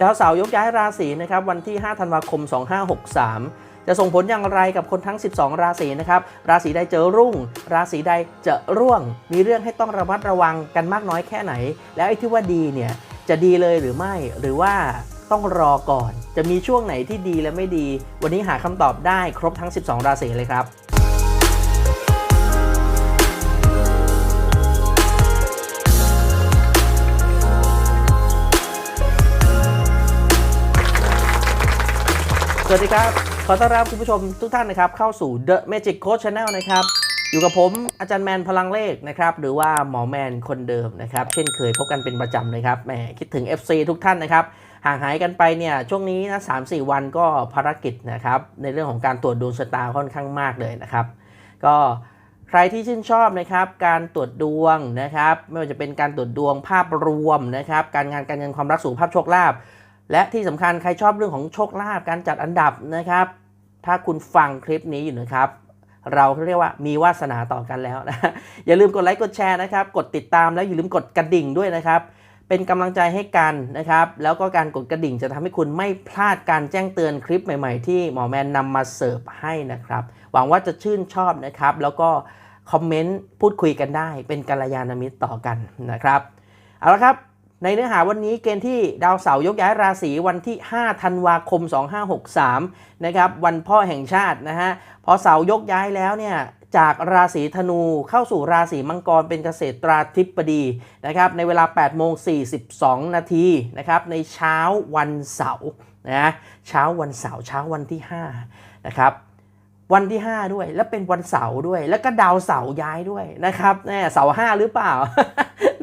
ดาวเสาร์ยกย้ายราศีนะครับวันที่ 5 ธันวาคม 2563 จะส่งผลอย่างไรกับคนทั้ง 12 ราศีนะครับ ราศีใดเจอรุ่ง ราศีใดจะร่วง มีเรื่องให้ต้องระมัดระวังกันมากน้อยแค่ไหน แล้วไอ้ที่ว่าดีเนี่ยจะดีเลยหรือไม่ หรือว่าต้องรอก่อน จะมีช่วงไหนที่ดีและไม่ดี วันนี้หาคำตอบได้ครบทั้ง 12 ราศีเลยครับ สวัสดีครับ ขอต้อนรับคุณผู้ชมทุกท่านนะครับ เข้าสู่ The Magic Coach Channel นะครับ อยู่กับผมอาจารย์แมนพลังเลขนะครับ หรือว่าหมอแมนคนเดิมนะครับ เช่นเคยพบกันเป็นประจำนะครับแหมคิดถึง FC ทุกท่านนะครับ ห่างหายกันไปเนี่ย ช่วงนี้นะสามสี่วันก็ภารกิจนะครับ ในเรื่องของการตรวจดวงชะตาค่อนข้างมากเลยนะครับ ก็ใครที่ชื่นชอบนะครับการตรวจดวงนะครับ ไม่ว่าจะเป็นการตรวจดวงภาพรวมนะครับ การงานการเงินความรักสุขภาพโชคลาภ และที่สำคัญใครชอบเรื่องของโชคลาภการจัดอันดับนะครับ ถ้าคุณฟังคลิปนี้อยู่นะครับเราเรียกว่ามีวาสนาต่อกันแล้วนะอย่าลืมกดไลค์กดแชร์นะครับ กดติดตามแล้วอย่าลืมกดกระดิ่งด้วยนะครับ เป็นกำลังใจให้กันนะครับ แล้วก็การกดกระดิ่งจะทำให้คุณไม่พลาดการแจ้งเตือนคลิปใหม่ ๆ ที่หมอแมนนำมาเสิร์ฟให้นะครับ หวังว่าจะชื่นชอบนะครับ แล้วก็คอมเมนต์พูดคุยกันได้ เป็นกัลยาณมิตรต่อกันนะครับ เอาละครับ ในเนื้อหาวันนี้เกณฑ์ที่ดาวเสาร์ยกย้ายราศีวันที่ 5 ธันวาคม 2563 นะครับ วันพ่อแห่งชาตินะฮะ พอเสาร์ยกย้ายแล้วเนี่ยจากราศีธนูเข้าสู่ราศีมังกรเป็นเกษตราธิบดีนะครับในเวลา 8 โมง 42 นาทีนะครับในเช้าวันเสาร์นะเช้าวันเสาร์เช้าวันที่ 5 นะครับ วันที่ 5 ด้วย และเป็นวันเสาร์ด้วย แล้วก็ดาวเสาร์ย้ายด้วยนะครับแน่เสาร์ห้าหรือเปล่า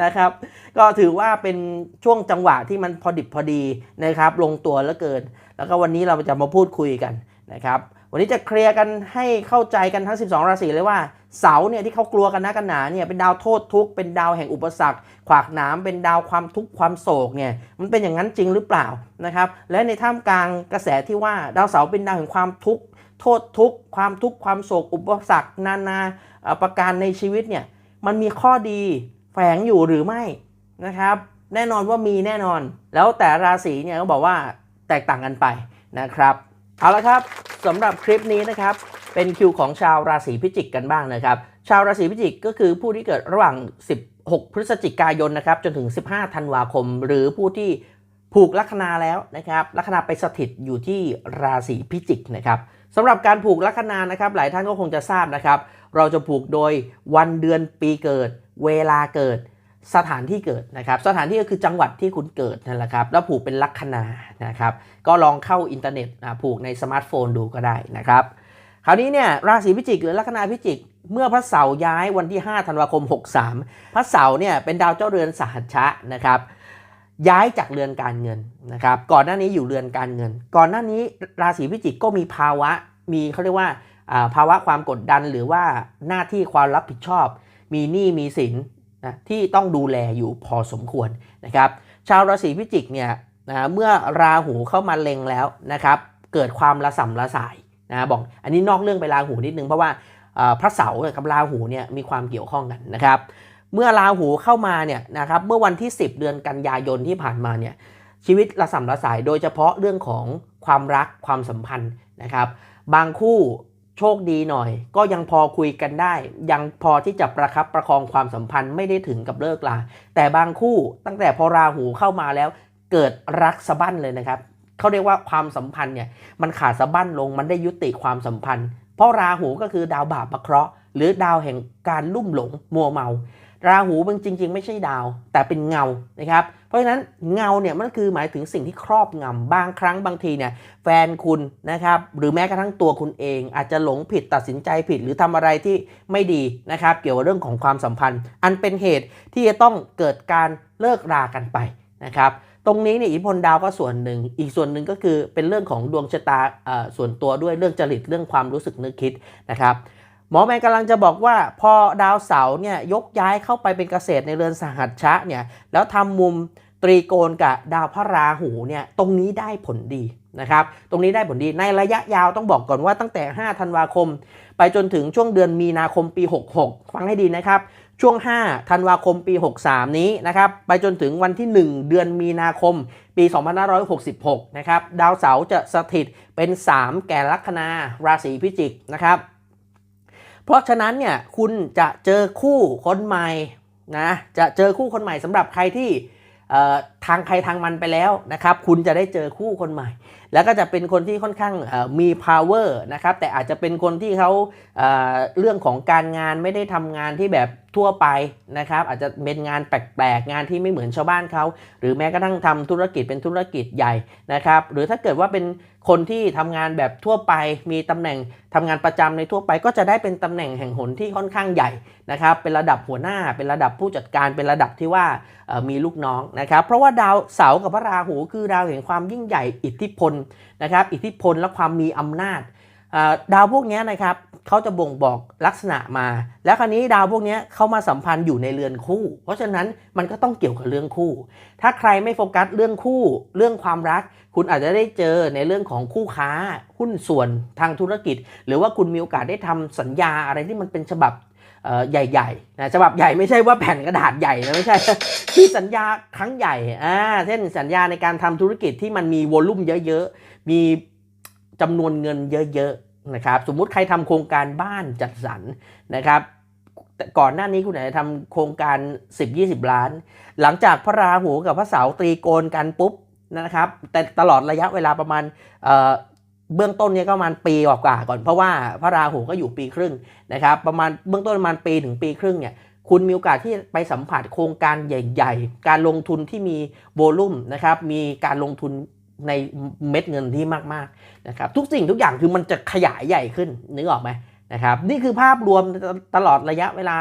นะครับ ก็ถือว่าเป็นช่วงจังหวะที่มันพอดิบพอดีนะครับ ลงตัวเหลือเกิน แล้วก็วันนี้เราจะมาพูดคุยกันนะครับ วันนี้จะเคลียร์กันให้เข้าใจกันทั้ง 12 ราศีเลยว่าเสาเนี่ยที่เขากลัวกันนะกันหนาเนี่ยเป็นดาวโทษทุกข์เป็นดาวแห่งอุปสรรค ขวากหนามเป็นดาวความทุกข์ความโศกเนี่ยมันเป็นอย่างนั้นจริงหรือเปล่านะครับ และในท่ามกลางกระแสที่ว่าดาวเสาร์เป็นดาวแห่งความทุกข์ โทษทุกข์ความทุกข์ความโศกอุปสรรคนานาประการในชีวิตเนี่ยมันมีข้อดีแฝงอยู่หรือไม่นะครับ แน่นอนว่ามีแน่นอน แล้วแต่ราศีเนี่ยก็บอกว่าแตกต่างกันไปนะครับเอาละครับสำหรับคลิปนี้นะครับเป็นคิวของชาวราศีพิจิกกันบ้างนะครับ ชาวราศีพิจิกก็คือผู้ที่เกิดระหว่าง 16 พฤศจิกายนนะครับจนถึง 15 ธันวาคม หรือผู้ที่ผูกลัคนาแล้วนะครับลัคนาไปสถิตอยู่ที่ราศีพิจิกนะครับ สำหรับการผูกลัคนานะครับ หลายท่านก็คงจะทราบนะครับ เราจะผูกโดยวันเดือนปีเกิด เวลาเกิด สถานที่เกิดนะครับ สถานที่ก็คือจังหวัดที่คุณเกิดนั่นแหละครับ แล้วผูกเป็นลัคนานะครับ ก็ลองเข้าอินเทอร์เน็ตผูกในสมาร์ทโฟนดูก็ได้นะครับ คราวนี้เนี่ยราศีพิจิกหรือลัคนาพิจิกเมื่อพระเสาร์ย้ายวันที่ 5 ธันวาคม 63 พระเสาร์เนี่ยเป็นดาวเจ้าเรือนสหัชชะนะครับ ย้ายจากเรือนการเงินนะครับ ก่อนหน้านี้อยู่เรือนการเงิน ก่อนหน้านี้ราศีพิจิกก็มีภาวะ มีเขาเรียกว่าภาวะความกดดันหรือว่าหน้าที่ความรับผิดชอบ มีหนี้มีสินนะที่ต้องดูแลอยู่พอสมควรนะครับ ชาวราศีพิจิกเนี่ยนะเมื่อราหูเข้ามาเล็งแล้วนะครับ เกิดความระส่ำระสายนะบอกอันนี้นอกเรื่องไปราหูนิดนึงเพราะว่าพระเสาร์กับราหูเนี่ยมีความเกี่ยวข้องกันนะครับ เมื่อราหูเข้ามาเนี่ยนะครับเมื่อวันที่ 10 เดือนกันยายนที่ผ่านมาเนี่ยชีวิตระส่ำระสายโดยเฉพาะเรื่องของความรักความสัมพันธ์นะครับ บางคู่โชคดีหน่อย ก็ยังพอคุยกันได้ ยังพอที่จะประคับประคองความสัมพันธ์ไม่ได้ถึงกับเลิกลาแต่บางคู่ตั้งแต่พอราหูเข้ามาแล้ว เกิดรักสะบั้นเลยนะครับเขาเรียกว่าความสัมพันธ์เนี่ยมันขาดสะบั้นลงมันได้ยุติความสัมพันธ์ เพราะราหูก็คือดาวบาปประเคราะห์หรือดาวแห่งการลุ่มหลงมัวเมา ราหูมันจริง ๆ ไม่ใช่ดาว แต่เป็นเงานะครับ เพราะฉะนั้นเงาเนี่ยมันคือหมายถึงสิ่งที่ครอบงำบางครั้งบางทีเนี่ยแฟนคุณนะครับ หรือแม้กระทั่งตัวคุณเอง อาจจะหลงผิดตัดสินใจผิด หรือทำอะไรที่ไม่ดีนะครับ เกี่ยวกับเรื่องของความสัมพันธ์ อันเป็นเหตุที่จะต้องเกิดการเลิกรากันไปนะครับตรงนี้เนี่ยอิทธิพลดาวก็ส่วนหนึ่ง อีกส่วนหนึ่งก็คือเป็นเรื่องของดวงชะตาส่วนตัวด้วยเรื่องจริตเรื่องความรู้สึกนึกคิดนะครับ มอแมนกำลังจะบอกว่าพอดาวเสาร์เนี่ยยกย้ายเข้าไปเป็นเกษตรในเรือนสหัชชะเนี่ยแล้วทำมุมตรีโกณกับดาวพระราหูเนี่ยตรงนี้ได้ผลดีนะครับตรงนี้ได้ผลดีในระยะยาวต้องบอกก่อนว่าตั้งแต่ 5 ธันวาคม ไปจนถึงช่วงเดือนมีนาคมปี 66 ฟังให้ดีนะครับ ช่วง 5 ธันวาคมปี 63 นี้นะครับไปจนถึงวันที่ 1 เดือนมีนาคม ปี 2566 นะครับดาวเสาร์จะสถิตเป็น 3 แก่ลัคนาราศีพิจิกนะครับ เพราะฉะนั้นเนี่ยคุณจะเจอคู่คนใหม่นะจะเจอคู่คนใหม่สำหรับใครที่ทางใครทางมันไปแล้วนะครับ คุณจะได้เจอคู่คนใหม่ แล้วก็จะเป็นคนที่ค่อนข้างมี power นะครับแต่อาจจะเป็นคนที่เขาเรื่องของการงานไม่ได้ทำงานที่แบบทั่วไปนะครับอาจจะเป็นงานแปลกๆ งานที่ไม่เหมือนชาวบ้านเขาหรือแม้กระทั่งทำธุรกิจเป็นธุรกิจใหญ่นะครับหรือถ้าเกิดว่าเป็นคนที่ทำงานแบบทั่วไป มีตำแหน่งทำงานประจำในทั่วไป ก็จะได้เป็นตำแหน่งแห่งหนที่ค่อนข้างใหญ่นะครับเป็นระดับหัวหน้า เป็นระดับผู้จัดการเป็นระดับที่ว่ามีลูกน้องนะครับเพราะว่าดาวเสาร์กับพระราหูคือดาวแห่งความยิ่งใหญ่อิทธิพลนะครับอิทธิพลและความมีอำนาจดาวพวกนี้นะครับเขาจะบ่งบอกลักษณะมา แล้วคราวนี้ดาวพวกนี้เข้ามาสัมพันธ์อยู่ในเรือนคู่ เพราะฉะนั้นมันก็ต้องเกี่ยวกับเรื่องคู่ ถ้าใครไม่โฟกัสเรื่องคู่ เรื่องความรัก คุณอาจจะได้เจอในเรื่องของคู่ค้าหุ้นส่วนทางธุรกิจ หรือว่าคุณมีโอกาสได้ทำสัญญาอะไรที่มันเป็นฉบับ ใหญ่ๆนะฉบับใหญ่ไม่ใช่ว่าแผ่นกระดาษใหญ่นะไม่ใช่คือสัญญาครั้งใหญ่อ่าเช่นสัญญาในการทำธุรกิจที่มันมีวอลุ่มเยอะๆ มีจำนวนเงินเยอะๆนะครับสมมุติใครทำโครงการบ้านจัดสรรนะครับแต่ก่อนหน้านี้คุณอาจจะทำโครงการ 10-20 ล้าน หลังจากพระราหูกับพระเสาร์ตรีโกนกันปุ๊บนะครับ แต่ตลอดระยะเวลาประมาณ เบื้องต้นเนี่ยก็ประมาณปีกว่าก่อน เพราะว่าพระราหูก็อยู่ปีครึ่งนะครับ ประมาณเบื้องต้นประมาณปีถึงปีครึ่งเนี่ยคุณมีโอกาสที่ไปสัมผัสโครงการใหญ่ ๆ การลงทุนที่มีโวลุ่มนะครับ มีการลงทุนในเม็ดเงินที่มากๆนะครับ ทุกสิ่งทุกอย่างคือมันจะขยายใหญ่ขึ้นนึกออกไหมนะครับ นี่คือภาพรวมตลอดระยะเวลา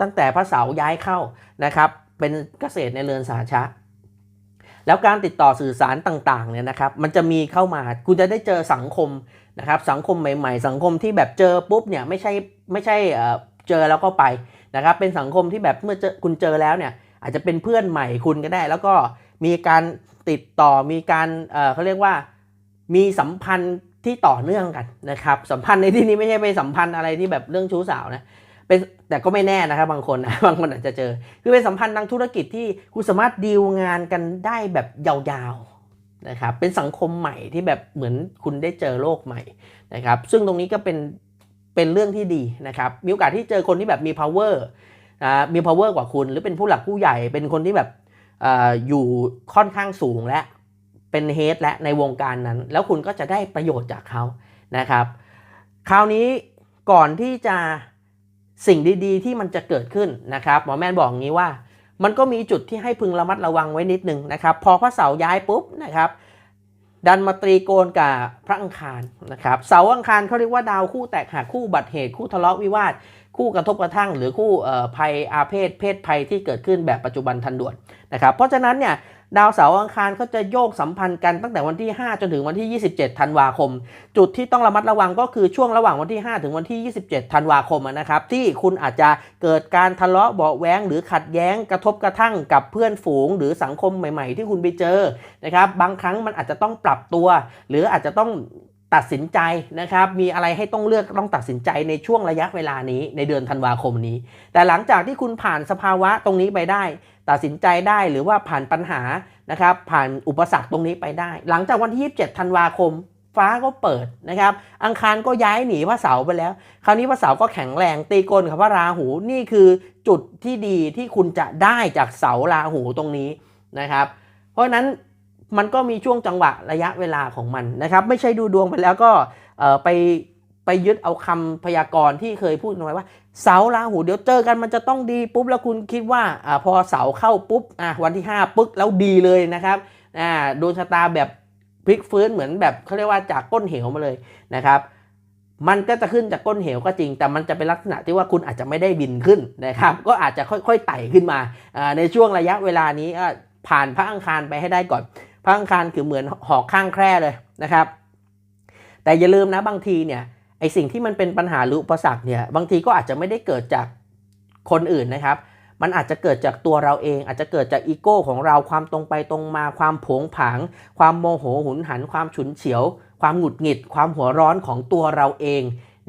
ตั้งแต่พระเสาร์ย้ายเข้านะครับ เป็นเกษตรในเรือนสาชะ แล้วการติดต่อสื่อสารต่างๆเนี่ยนะครับมันจะมีเข้ามาคุณจะได้เจอสังคมนะครับสังคมใหม่ ๆ สังคมที่แบบเจอปุ๊บเนี่ยไม่ใช่ไม่ใช่เอ่อเจอแล้วก็ไปนะครับเป็นสังคมที่แบบเมื่อเจอคุณเจอแล้วเนี่ยอาจจะเป็นเพื่อนใหม่คุณก็ได้ แล้วก็มีการติดต่อมีการเอ่อเขาเรียกว่ามีสัมพันธ์ที่ต่อเนื่องกันนะครับสัมพันธ์ในที่นี้ไม่ใช่ไปสัมพันธ์อะไรที่แบบเรื่องชู้สาวนะ เป็นแต่ก็ไม่แน่นะครับบางคนบางคนอาจจะเจอ คือเป็นสัมพันธ์ทางธุรกิจที่คุณสามารถดีลงานกันได้แบบยาวๆนะครับเป็นสังคมใหม่ที่แบบเหมือนคุณได้เจอโลกใหม่นะครับซึ่งตรงนี้ก็เป็นเป็นเรื่องที่ดีนะครับมีโอกาสที่เจอคนที่แบบมี power อ่ามี power กว่าคุณ หรือเป็นผู้หลักผู้ใหญ่เป็นคนที่แบบออยู่ค่อนข้างสูงและเป็นเฮดและในวงการนั้น แล้วคุณก็จะได้ประโยชน์จากเขานะครับ คราวนี้ก่อนที่จะ สิ่งดีๆ ที่มันจะเกิดขึ้นนะครับ หมอแม่นบอกอย่างนี้ว่า มันก็มีจุดที่ให้พึงระมัดระวังไว้นิดนึงนะครับ พอพระเสาย้ายปุ๊บนะครับ ดันมาตรีโกนกับพระอังคารนะครับ เสาร์อังคารเขาเรียกว่าดาวคู่แตกหักคู่บัตรเหตุคู่ทะเลาะวิวาท คู่กระทบกระทั่ง หรือคู่ภัยอาเพศเพศภัยที่เกิดขึ้นแบบปัจจุบันทันด่วนนะครับเพราะฉะนั้นเนี่ยดาวเสาร์อังคารเขาจะโยกสัมพันธ์กันตั้งแต่วันที่ 5 จนถึงวันที่ 27 ธันวาคม จุดที่ต้องระมัดระวังก็คือช่วงระหว่างวันที่ 5 ถึงวันที่ 27 ธันวาคมนะครับที่คุณอาจจะเกิดการทะเลาะเบาะแวงหรือขัดแย้งกระทบกระทั่งกับเพื่อนฝูง หรือสังคมใหม่ ๆ ที่คุณไปเจอนะครับบางครั้งมันอาจจะต้องปรับตัว หรืออาจจะต้อง ตัดสินใจนะครับ มีอะไรให้ต้องเลือกต้องตัดสินใจในช่วงระยะเวลานี้ในเดือนธันวาคมนี้ แต่หลังจากที่คุณผ่านสภาวะตรงนี้ไปได้ ตัดสินใจได้หรือว่าผ่านปัญหานะครับผ่านอุปสรรคตรงนี้ไปได้ หลังจากวันที่ 27 ธันวาคม ฟ้าก็เปิดนะครับ อังคารก็ย้ายหนีพระเสาร์ไปแล้ว คราวนี้พระเสาร์ก็แข็งแรงตีกลกับพระราหูนี่คือจุดที่ดีที่คุณจะได้จากเสาราหูตรงนี้นะครับ เพราะฉะนั้น มันก็มีช่วงจังหวะระยะเวลาของมันนะครับ ไม่ใช่ดูดวงไปแล้วก็ไปไปยึดเอาคำพยากรณ์ที่เคยพูดเอาไว้ว่า เสาราหูเดี๋ยวเจอกันมันจะต้องดีปุ๊บแล้วคุณคิดว่าอพอเสาเข้าปุ๊บวันที่ 5 ปึ๊กแล้วดีเลยนะครับดวงชะตาแบบพลิกฟื้นเหมือนแบบเขาเรียกว่าจากก้นเหวมาเลยนะครับ มันก็จะขึ้นจากก้นเหวก็จริง แต่มันจะเป็นลักษณะที่ว่าคุณอาจจะไม่ได้บินขึ้นนะครับ ก็อาจจะค่อยๆไต่ขึ้นมาในช่วงระยะเวลานี้ผ่านพระอังคารไปให้ได้ก่อน พระอังคารคือเหมือนหอกข้างแคร่เลยนะครับ แต่อย่าลืมนะบางทีเนี่ยไอสิ่งที่มันเป็นปัญหาหรืออุปสรรคเนี่ยบางทีก็อาจจะไม่ได้เกิดจากคนอื่นนะครับ มันอาจจะเกิดจากตัวเราเอง อาจจะเกิดจากอีโก้ของเราความตรงไปตรงมา ความผงผาง ความโมโหหุนหัน ความฉุนเฉียว ความหงุดหงิด ความหัวร้อนของตัวเราเอง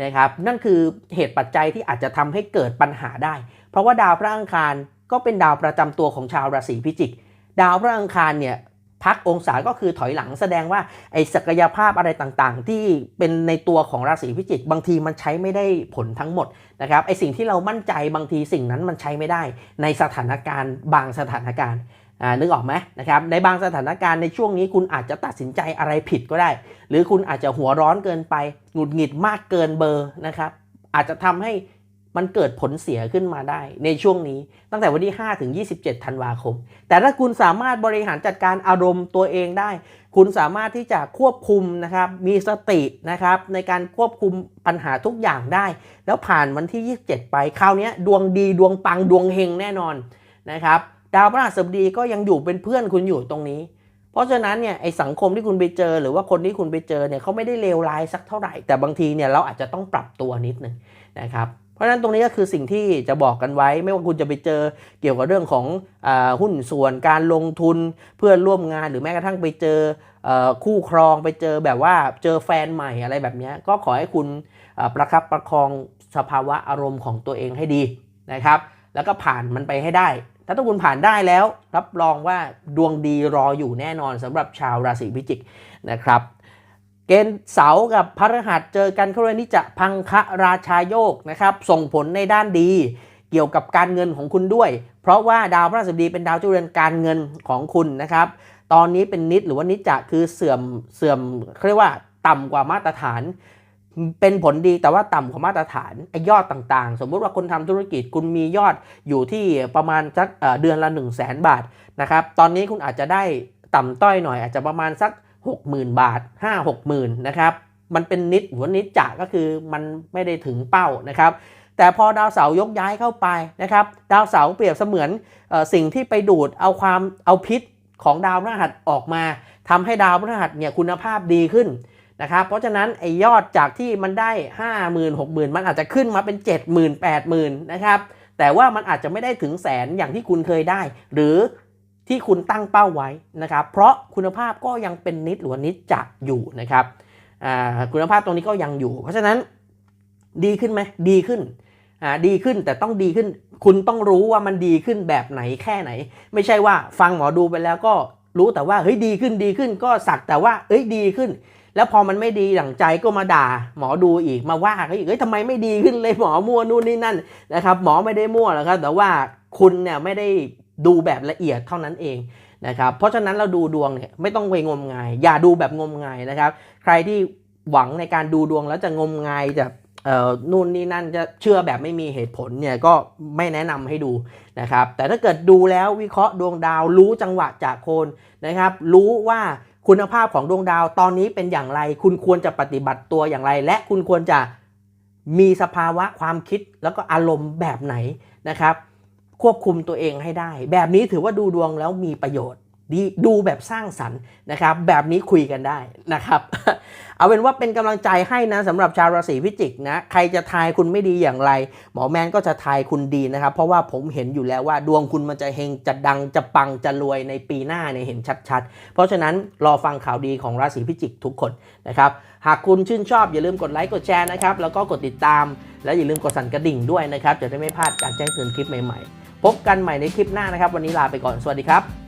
นะครับ นั่นคือเหตุปัจจัยที่อาจจะทำให้เกิดปัญหาได้เพเพราะว่าดาวพระอังคารก็เป็นดาวประจำตัวของชาวราศีพิจิก ดาวพระอังคารเนี่ย พักองศาก็คือถอยหลังแสดงว่าไอ้ศักยภาพอะไรต่างๆ ที่เป็นในตัวของราศีพิจิก บางทีมันใช้ไม่ได้ผลทั้งหมดนะครับไอ้สิ่งที่เรามั่นใจบางทีสิ่งนั้นมันใช้ไม่ได้ ในสถานการณ์ บางสถานการณ์นึกออกไหมนะครับในบางสถานการณ์ในช่วงนี้คุณอาจจะตัดสินใจอะไรผิดก็ได้ หรือคุณอาจจะหัวร้อนเกินไปหงุดหงิดมากเกินเบอร์นะครับอาจจะทำให้ มันเกิดผลเสียขึ้นมาได้ในช่วงนี้ตั้งแต่วันที่ 5 ถึง 27 ธันวาคม แต่ถ้าคุณสามารถบริหารจัดการอารมณ์ตัวเองได้ คุณสามารถที่จะควบคุมนะครับ มีสตินะครับในการควบคุมปัญหาทุกอย่างได้ แล้วผ่านวันที่ 27 ไปคราวนี้ดวงดีดวงปังดวงเฮงแน่นอนนะครับ ดาวพฤหัสบดีก็ยังอยู่เป็นเพื่อนคุณอยู่ตรงนี้เพราะฉะนั้นเนี่ยไอสังคมที่คุณไปเจอหรือว่าคนที่คุณไปเจอเนี่ยเขาไม่ได้เลวร้ายสักเท่าไหร่ แต่บางทีเนี่ยเราอาจจะต้องปรับตัวนิดนึงนะครับ เพราะฉะนั้นตรงนี้ก็คือสิ่งที่จะบอกกันไว้ ไม่ว่าคุณจะไปเจอเกี่ยวกับเรื่องของอหุ้นส่วนการลงทุนเพื่อนร่วมงานหรือแม้กระทั่งไปเจออคู่ครองไปเจอแบบว่าเจอแฟนใหม่อะไรแบบนี้ก็ขอให้คุณประคับประคองสภาวะอารมณ์ของตัวเองให้ดีนะครับ แล้วก็ผ่านมันไปให้ได้ ถ้าทุกคุณผ่านได้แล้ว รับรองว่าดวงดีรออยู่แน่นอนสำหรับชาวราศีพิจิกนะครับ เกณฑ์เสากับพฤหัสเจอกันเขาเลยนี่จะพังคะราชาโยกนะครับ ส่งผลในด้านดีเกี่ยวกับการเงินของคุณด้วย เพราะว่าดาวพฤหัสบดีเป็นดาวเจ้าเรือนการเงินของคุณนะครับ ตอนนี้เป็นนิดหรือว่านิจจะคือเสื่อมเสื่อมเรียกว่าต่ำกว่ามาตรฐาน เป็นผลดีแต่ว่าต่ำกว่ามาตรฐานไอ้ยอดต่างๆ สมมุติว่าคุณทำธุรกิจคุณมียอดอยู่ที่ประมาณสักเดือนละ 1 0 0 0 0แบาทนะครับ ตอนนี้คุณอาจจะได้ต่ำต้อยหน่อยอาจจะประมาณสัก 60,000 บาท 5 6 0,000นะครับมันเป็นนิดหรือว่านิดจะก็คือมันไม่ได้ถึงเป้านะครับ แต่พอดาวเสาร์ยกย้ายเข้าไปนะครับ ดาวเสาร์เปรียบเสมือนอสิ่งที่ไปดูดเอาความเอาพิษของดาวพฤหัสออกมาทำให้ดาวพฤหัสเนี่ยคุณภาพดีขึ้นนะครับ เพราะฉะนั้นไอ้ยอดจากที่มันได้ 5 0,000 60,000 มันอาจจะขึ้นมาเป็น 70,000 80,000นะครับแต่ว่ามันอาจจะไม่ได้ถึงแสนอย่างที่คุณเคยได้ หรือ ที่คุณตั้งเป้าไว้นะครับ เพราะคุณภาพก็ยังเป็นนิดหรือว่านิดจะอยู่นะครับคุณภาพตรงนี้ก็ยังอยู่ เพราะฉะนั้นดีขึ้นไหมดีขึ้นดีขึ้นแต่ต้องดีขึ้น คุณต้องรู้ว่ามันดีขึ้นแบบไหนแค่ไหน ไม่ใช่ว่าฟังหมอดูไปแล้วก็รู้แต่ว่าเฮ้ยดีขึ้นดีขึ้นก็สักแต่ว่าเอ้ยดีขึ้น แล้วพอมันไม่ดีหลังใจก็มาด่า หมอดูอีกมาว่าเขาอีกเฮ้ยทำไมไม่ดีขึ้นเลยหมอมั่วนู่นนี่นั่นนะครับ หมอไม่ได้มั่วหรอกครับแต่ว่าคุณเนี่ยไม่ได้ ดูแบบละเอียดเท่านั้นเองนะครับเพราะฉะนั้นเราดูดวงเนี่ยไม่ต้องไปงมงาย อย่าดูแบบงมงายนะครับ ใครที่หวังในการดูดวงแล้วจะงมงายจะเออนู่นนี่นั่นจะเชื่อแบบไม่มีเหตุผลเนี่ยก็ไม่แนะนำให้ดูนะครับ แต่ถ้าเกิดดูแล้ววิเคราะห์ดวงดาวรู้จังหวะจากโคนนะครับ รู้ว่าคุณภาพของดวงดาวตอนนี้เป็นอย่างไร คุณควรจะปฏิบัติตัวอย่างไร และคุณควรจะมีสภาวะความคิดแล้วก็อารมณ์แบบไหนนะครับ ควบคุมตัวเองให้ได้ แบบนี้ถือว่าดูดวงแล้วมีประโยชน์ดีดูแบบสร้างสรรค์นะครับ แบบนี้คุยกันได้นะครับ เอาเป็นว่าเป็นกำลังใจให้นะสำหรับชาวราศีพิจิกนะ ใครจะทายคุณไม่ดีอย่างไร หมอแมนก็จะทายคุณดีนะครับ เพราะว่าผมเห็นอยู่แล้วว่าดวงคุณมันจะเฮงจะดังจะปังจะรวยในปีหน้าเนี่ยเห็นชัดๆ เพราะฉะนั้นรอฟังข่าวดีของราศีพิจิกทุกคนนะครับ หากคุณชื่นชอบอย่าลืมกดไลค์กดแชร์นะครับแล้วก็กดติดตาม และอย่าลืมกดสั่นกระดิ่งด้วยนะครับจะได้ไม่พลาดการแจ้งเตือนคลิปใหม่ๆ พบกันใหม่ในคลิปหน้านะครับ วันนี้ลาไปก่อน สวัสดีครับ